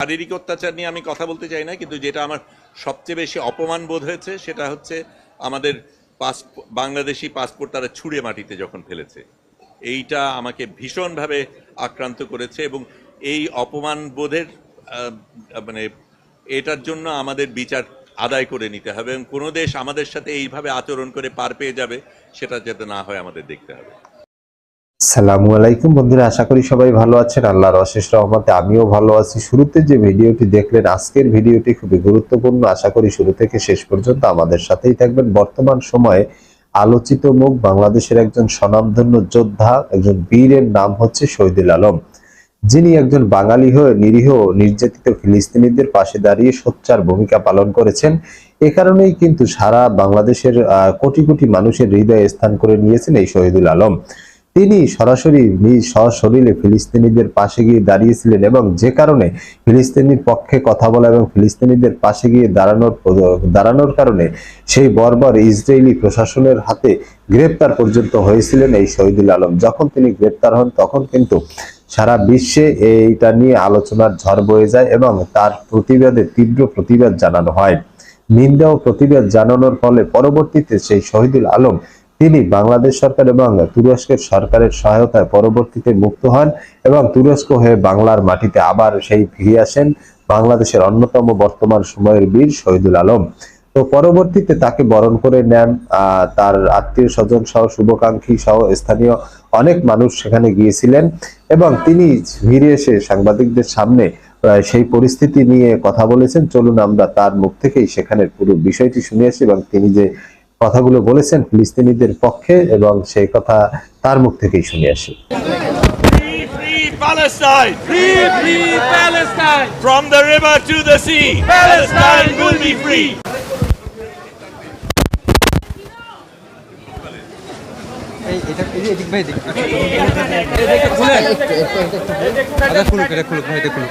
শারীরিক অত্যাচার নিয়ে আমি কথা বলতে চাই না, কিন্তু যেটা আমার সবচেয়ে বেশি অপমান বোধ হয়েছে সেটা হচ্ছে আমাদের পাস বাংলাদেশি পাসপোর্ট তারা ছুঁড়ে মাটিতে যখন ফেলেছে। এইটা আমাকে ভীষণভাবে আক্রান্ত করেছে এবং এই অপমান বোধের মানে এটার জন্য আমাদের বিচার আদায় করে নিতে হবে এবং কোনো দেশ আমাদের সাথে এইভাবে আচরণ করে পার পেয়ে যাবে, সেটা যাতে না হয় আমাদের দেখতে হবে। সালামু আলাইকুম বন্ধুরা, আশা করি সবাই ভালো আছেন। আল্লাহর অশেষ রহমতে আমিও ভালো আছি। শুরুতে যে ভিডিওটি দেখলেন, আজকের ভিডিওটি খুবই গুরুত্বপূর্ণ। আশা করি শুরু থেকে শেষ পর্যন্ত আমাদের সাথেই থাকবেন। বর্তমান সময়ে আলোচিত মুখ বাংলাদেশের একজন স্বনামধন্য যোদ্ধা, একজন বীরের নাম হচ্ছে শহীদুল আলম। যিনি একজন বাঙালি হয়ে, নিরীহ নির্যাতিত ফিলিস্তিনিদের পাশে দাঁড়িয়ে সোচ্চার ভূমিকা পালন করেছেন। এ কারণেই কিন্তু সারা বাংলাদেশের কোটি কোটি মানুষের হৃদয়ে স্থান করে নিয়েছেন এই শহীদুল আলম। তিনি সরাসরি নিজ সশরীরে ফিলিস্তিনিদের পাশে গিয়ে দাঁড়িয়েছিলেন এবং যে কারণে ফিলিস্তিনির পক্ষে কথা বলা এবং ফিলিস্তিনিদের পাশে গিয়ে দাঁড়ানোর দাঁড়ানোর কারণে সেই বর্বর ইসরায়েলি প্রশাসনের হাতে গ্রেপ্তার পর্যন্ত হয়েছিলেন এই শহীদুল আলম। যখন তিনি গ্রেপ্তার হন, তখন কিন্তু সারা বিশ্বে এইটা নিয়ে আলোচনার ঝড় বয়ে যায় এবং তার প্রতিবাদে তীব্র প্রতিবাদ জানানো হয়। নিন্দা ও প্রতিবাদ জানানোর ফলে পরবর্তীতে সেই শহীদুল আলম তিনি বাংলাদেশ সরকার এবং তুরস্কের সরকারের সহায়তায় পরবর্তীতে মুক্ত হন এবং তুরস্ক হয়ে বাংলার মাটিতে আবার সেই ফিরে আসেন বাংলাদেশের অন্যতম বর্তমান সময়ের বীর শহীদুল আলম। তো পরবর্তীতে তাকে বরণ করে নেন তার আত্মীয় স্বজন সহ শুভাকাঙ্ক্ষী সহ স্থানীয় অনেক মানুষ সেখানে গিয়েছিলেন এবং তিনি ফিরে এসে সাংবাদিকদের সামনে সেই পরিস্থিতি নিয়ে কথা বলেছেন। চলুন আমরা তার মুখ থেকেই সেখানের পুরো বিষয়টি শুনে আসি এবং তিনি যে কথাগুলো বলেছেন ফিলিস্তিনিদের পক্ষে এবং সেই কথা তার মুখ থেকেই শুনে আসি Palestine! Free, free Palestine! From the river to the sea, Palestine will be free! এটা এদিক ভাই এদিক এটা খুলে এটা খুলুক এটা খুলুক ভাই এটা খুলুক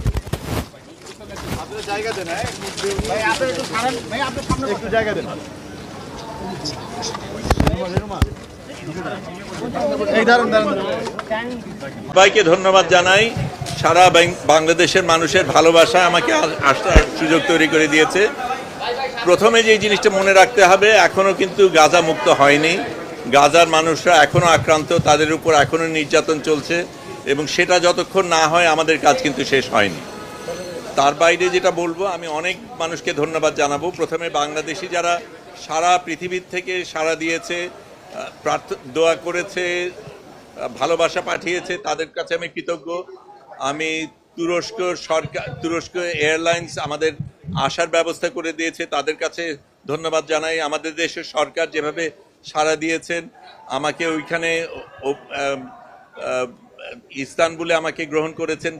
সবাইকে ধন্যবাদ জানাই। সারা বাংলাদেশের মানুষের ভালোবাসা আমাকে আসার সুযোগ তৈরি করে দিয়েছে। প্রথমে যে জিনিসটা মনে রাখতে হবে এখনও কিন্তু গাজা মুক্ত হয়নি। গাজার মানুষরা এখনও আক্রান্ত তাদের উপর এখনও নির্যাতন চলছে এবং সেটা যতক্ষণ না হয় আমাদের কাজ কিন্তু শেষ হয়নি। তার বাইরে যেটা বলব, আমি অনেক মানুষকে ধন্যবাদ জানাব। প্রথমে বাংলাদেশি যারা সারা পৃথিবীর থেকে সাড়া দিয়েছে প্রার্থ, দোয়া করেছে ভালোবাসা পাঠিয়েছে, তাদের কাছে আমি কৃতজ্ঞ। আমি তুরস্ক সরকার, তুরস্ক এয়ারলাইন্স আমাদের আসার ব্যবস্থা করে দিয়েছে, তাদের কাছে ধন্যবাদ জানাই। আমাদের দেশের সরকার যেভাবে সাড়া দিয়েছেন, আমাকে ওইখানে ইস্তানবুলে আমাকে গ্রহণ করেছেন,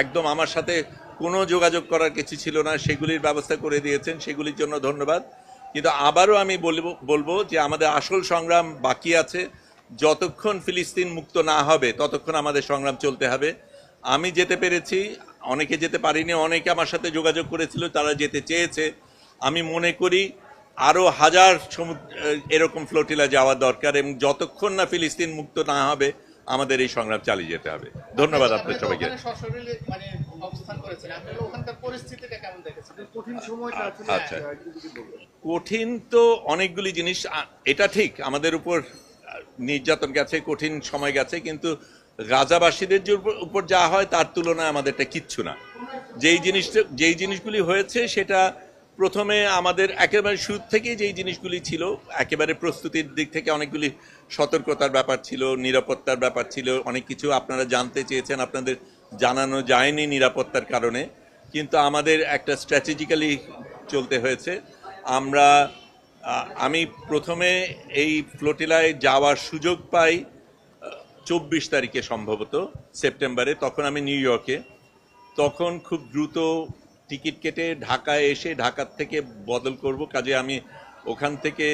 একদম আমার সাথে কোনো যোগাযোগ করার কিছু ছিল না, সেগুলির ব্যবস্থা করে দিয়েছেন, সেগুলির জন্য ধন্যবাদ। কিন্তু আবারও আমি বলব বলব যে আমাদের আসল সংগ্রাম বাকি আছে। যতক্ষণ ফিলিস্তিন মুক্ত না হবে, ততক্ষণ আমাদের সংগ্রাম চলতে হবে। আমি যেতে পেরেছি, অনেকে যেতে পারিনি, অনেকে আমার সাথে যোগাযোগ করেছিল, তারা যেতে চেয়েছে। আমি মনে করি আরও হাজার সমুদ্র, এরকম ফ্লোটিলা যাওয়া দরকার এবং যতক্ষণ না ফিলিস্তিন মুক্ত না হবে আমাদের এই সংগ্রাম চালিয়ে যেতে হবে। ধন্যবাদ আপনার সবাইকে। মানে অবস্থান করেছেন। আপনারা ওখানকার পরিস্থিতিটা কেমন দেখেছেন? কঠিন আচ্ছা। কঠিন তো অনেকগুলি জিনিস এটা ঠিক আমাদের উপর নির্যাতন গেছে কঠিন সময় গেছে কিন্তু গাজাবাসীদের যে উপর- উপর যা হয় তার তুলনায় আমাদেরটা কিচ্ছু না। যেই জিনিসটা যেই জিনিসগুলি হয়েছে সেটা প্রথমে আমাদের একেবারে শুরু থেকেই যেই জিনিসগুলি ছিল, একেবারে প্রস্তুতির দিক থেকে অনেকগুলি সতর্কতার ব্যাপার ছিল, নিরাপত্তার ব্যাপার ছিল, অনেক কিছু আপনারা জানতে চেয়েছেন, আপনাদের জানানো যায়নি নিরাপত্তার কারণে। কিন্তু আমাদের একটা স্ট্র্যাটেজিক্যালি চলতে হয়েছে। আমরা আমি প্রথমে এই ফ্লোটিলায় যাওয়ার সুযোগ পাই চব্বিশ তারিখে সম্ভবত, সেপ্টেম্বরে, তখন আমি নিউ ইয়র্কে। তখন খুব দ্রুত টিকিট কেটে ঢাকায় এসে ঢাকার থেকে বদল করব। কাজে আমি ওখান থেকে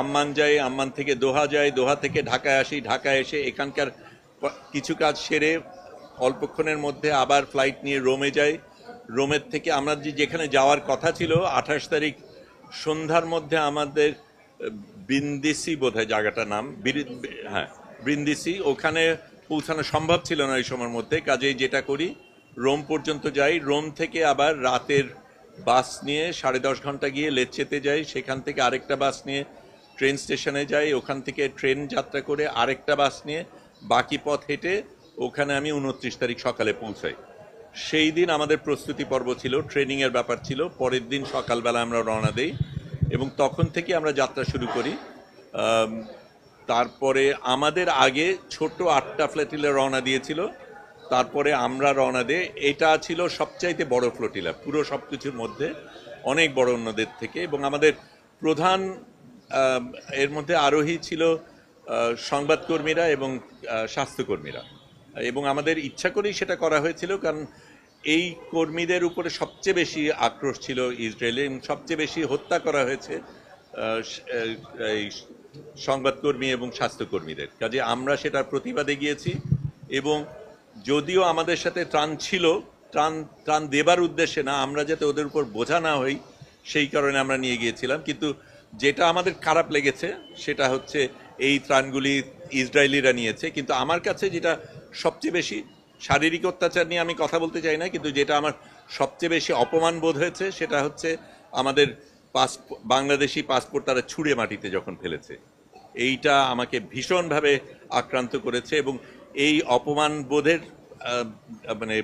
আম্মান যাই, আম্মান থেকে দোহা যাই, দোহা থেকে ঢাকায় আসি। ঢাকায় এসে এখানকার কিছু কাজ সেরে অল্পক্ষণের মধ্যে আবার ফ্লাইট নিয়ে রোমে যাই। রোমের থেকে আমরা যে যেখানে যাওয়ার কথা ছিল, আঠাশ তারিখ সন্ধ্যার মধ্যে আমাদের বিন্দিসি বোধহয় জায়গাটার নাম। হ্যাঁ বৃন্দিসি। ওখানে পৌঁছানো সম্ভব ছিল না এই সময়ের মধ্যে। কাজেই যেটা করি রোম পর্যন্ত যাই, রোম থেকে আবার রাতের বাস নিয়ে সাড়ে দশ ঘণ্টা গিয়ে লেচ্ছেতে যাই, সেখান থেকে আরেকটা বাস নিয়ে ট্রেন স্টেশনে যাই, ওখান থেকে ট্রেন যাত্রা করে আরেকটা বাস নিয়ে বাকি পথ হেঁটে ওখানে আমি উনত্রিশ তারিখ সকালে পৌঁছাই। সেই দিন আমাদের প্রস্তুতি পর্ব ছিল, ট্রেনিংয়ের ব্যাপার ছিল, পরের দিন সকালবেলা আমরা রওনা দেই এবং তখন থেকে আমরা যাত্রা শুরু করি। তারপরে আমাদের আগে ছোট আটটা ফ্ল্যাটিলে রওনা দিয়েছিল। তারপরে আমরা রওনা দিয়ে, এটা ছিল সবচাইতে বড় ফ্লোটিলা পুরো সব কিছুর মধ্যে অনেক বড় অন্যদের থেকে এবং আমাদের প্রধান এর মধ্যে আরোহী ছিল সংবাদকর্মীরা এবং স্বাস্থ্যকর্মীরা। এবং আমাদের ইচ্ছা করেই সেটা করা হয়েছিল, কারণ এই কর্মীদের উপরে সবচেয়ে বেশি আক্রোশ ছিল ইসরায়েলে এবং সবচেয়ে বেশি হত্যা করা হয়েছে এই সংবাদকর্মী এবং স্বাস্থ্যকর্মীদের। কাজে আমরা সেটার প্রতিবাদে গিয়েছি এবং যদিও আমাদের সাথে ত্রাণ ছিল, ত্রাণ ত্রাণ দেবার উদ্দেশ্যে না, আমরা যাতে ওদের উপর বোঝা না হই, সেই কারণে আমরা নিয়ে গিয়েছিলাম। কিন্তু যেটা আমাদের খারাপ লেগেছে, সেটা হচ্ছে এই ত্রাণগুলি ইসরায়েলিরা নিয়েছে। কিন্তু আমার কাছে যেটা সবচেয়ে বেশি শারীরিক অত্যাচার নিয়ে আমি কথা বলতে চাই না, কিন্তু যেটা আমার সবচেয়ে বেশি অপমান বোধ হয়েছে, সেটা হচ্ছে আমাদের পাস বাংলাদেশি পাসপোর্ট তারা ছুঁড়ে মাটিতে যখন ফেলেছে। এইটা আমাকে ভীষণভাবে আক্রান্ত করেছে এবং এই অপমান বোধের মানে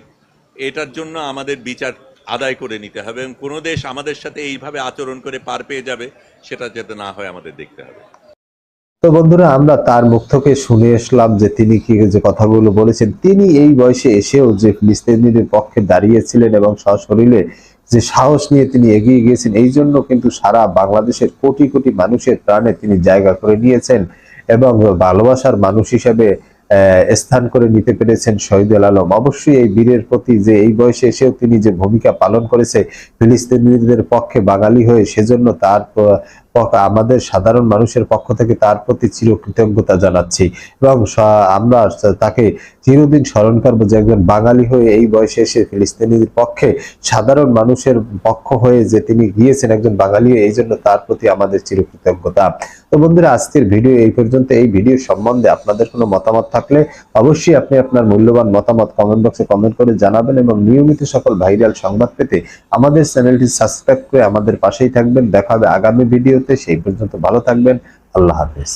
এটার জন্য আমাদের বিচার আদায় করে নিতে হবে এবং কোনো দেশ আমাদের সাথে এইভাবে আচরণ করে পার পেয়ে যাবে, সেটা যাতে না হয় আমাদের দেখতে হবে। তো বন্ধুরা, আমরা তার মুখ থেকে শুনে আসলাম যে তিনি কি যে কথাগুলো বলেছেন। তিনি এই বয়সে এসেও যে ফিলিস্তিনিদের পক্ষে দাঁড়িয়েছিলেন এবং সশরীরে যে সাহস নিয়ে তিনি এগিয়ে গিয়েছেন, এই জন্য কিন্তু সারা বাংলাদেশের কোটি কোটি মানুষের প্রাণে তিনি জায়গা করে নিয়েছেন এবং ভালোবাসার মানুষ হিসেবে স্থান করে নিতে পেরেছেন শহীদুল আলম। অবশ্যই এই বীরের প্রতি যে এই বয়সে এসেও তিনি যে ভূমিকা পালন করেছে, ফিলিস্তিনিদের পক্ষে বাঙালি হয়ে সেজন্য তার আমাদের সাধারণ মানুষের পক্ষ থেকে তার প্রতি চির কৃতজ্ঞতা জানাচ্ছি এবং আমরা তাকে চিরদিন স্মরণ করব যে একজন বাঙালি হয়ে এই বয়সে এসে ফিলিস্তিনিদের পক্ষে সাধারণ মানুষের পক্ষ হয়ে যে তিনি গিয়েছেন একজন বাঙালি হয়ে, এই জন্য তার প্রতি আমাদের চির কৃতজ্ঞতা তো বন্ধুরা আজকের ভিডিও এই পর্যন্ত। এই ভিডিও সম্বন্ধে আপনাদের কোনো মতামত থাকলে অবশ্যই আপনি আপনার মূল্যবান মতামত কমেন্ট বক্সে কমেন্ট করে জানাবেন এবং নিয়মিত সকল ভাইরাল সংবাদ পেতে আমাদের চ্যানেলটি সাবস্ক্রাইব করে আমাদের পাশেই থাকবেন। দেখা হবে আগামী সেই পর্যন্ত ভালো থাকবেন। আল্লাহ হাফেজ।